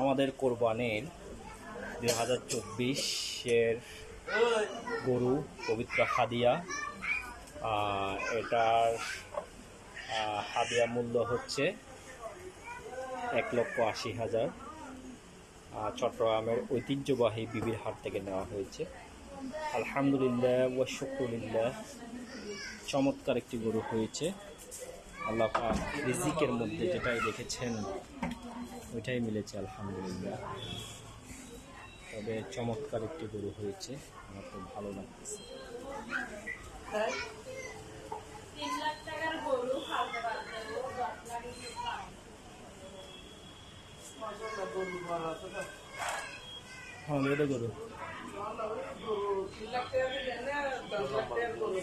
আমাদের কোরবানির দুই হাজার চব্বিশের গরু পবিত্র হাদিয়া এটার হাদিয়া মূল্য হচ্ছে এক লক্ষ আশি হাজার। চট্টগ্রামের ঐতিহ্যবাহী বিবির হাট থেকে নেওয়া হয়েছে। আলহামদুলিল্লাহ ও শুক্রুলিল্লাহ। চমৎকার একটি গরু হয়েছে। আল্লাহ রিজিকের মধ্যে যেটাই দেখেছেন ওইটাই মিলেছে, আলহামদুলিল্লাহ। তবে চমৎকার একটি গরু হয়েছে, আমার খুব ভালো লাগতেছে। হ্যাঁ গরু।